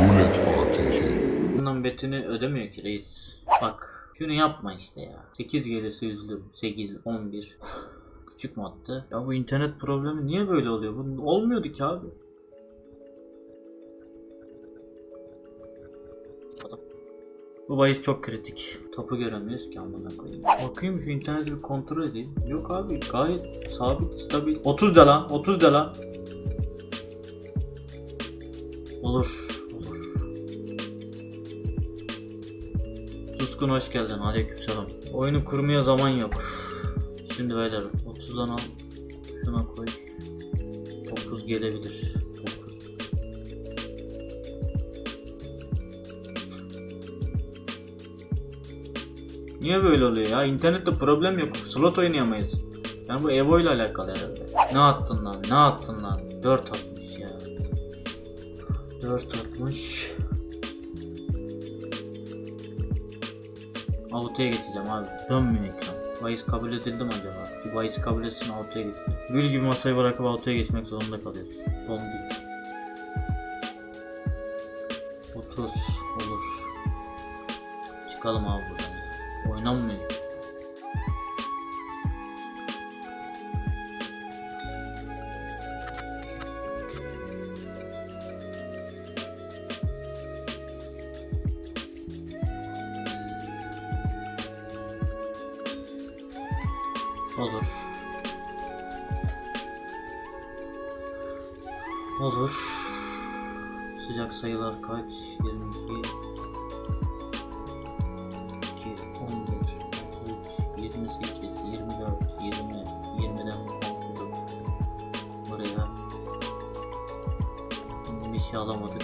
Rulet Fatihi. Bundan betini ödemiyor ki reis. Bak şunu yapma işte ya. 8 gelirse üzülürüm. 8, 11. Küçük attı? Ya bu internet problemi niye böyle oluyor? Bu olmuyordu ki abi. Bu bahis çok kritik. Topu göremiyoruz ki amına koyayım. Bakayım şu interneti bir kontrol edeyim. Yok abi gayet sabit, stabil. 30 de lan, 30 de lan. Olur. Suskun hoş geldin. Aleykümselam. Oyunu kurmaya zaman yok. Şimdi beyler 30'dan al. Şuna koy. 9 gelebilir. 9. Niye böyle oluyor ya? İnternette problem yok. Slot oynayamayız. Yani bu Evo ile alakalı herhalde. Ne attın lan? Ne attın lan? 4 atmış ya. 4 atmış. Auto'ya geçeceğim abi. Dönmüyor ekran. Bahis kabul edildi mi acaba? Bir bahis kabul etsin Auto'ya geçsin. Gül gibi masayı bırakıp Auto'ya geçmek zorunda kalıyoruz. Son değil. 30 olur. Çıkalım abi buradan. Oynanmıyor. Olur. Olur. Sıcak sayılar kaç? 22 şey alamadık.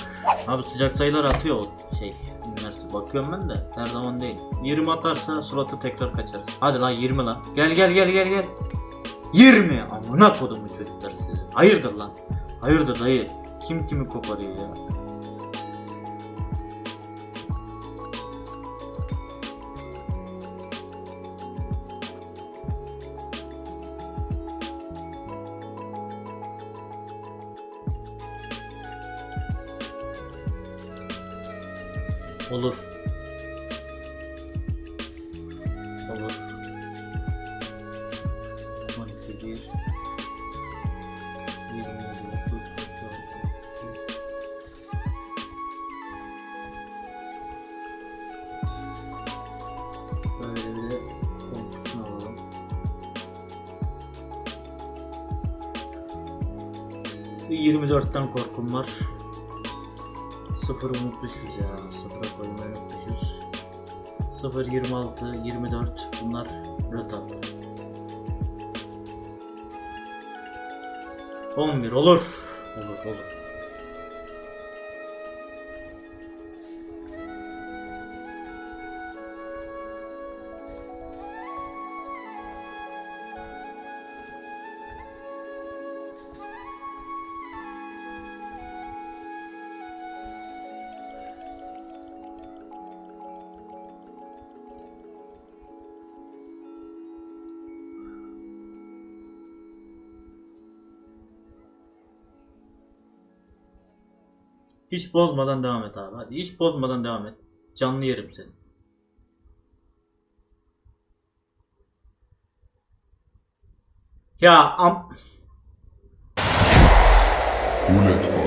Abi sıcak sayılar atıyor o şey. Üniversite bakıyorum ben de her zaman değil. 20 atarsa suratı tekrar kaçar. Hadi lan 20 lan. Gel gel gel gel gel. 20 amına kodumun çocukları sizi. Hayırdır lan? Hayırdır dayı? Kim kimi koparıyor ya? Olur. Olur. 12 1 27 30 Böyle bir de komutunu alalım. Bir 24'ten korkum var. Sıfır unutmuşuz ya. Sıfıra koymayı unutmuşuz. 0, 26, 24 bunlar röta. 11 olur. Olur olur. Hiç bozmadan devam et abi. Hadi hiç bozmadan devam et. Canlı yerim seni. Ya am... Rulet.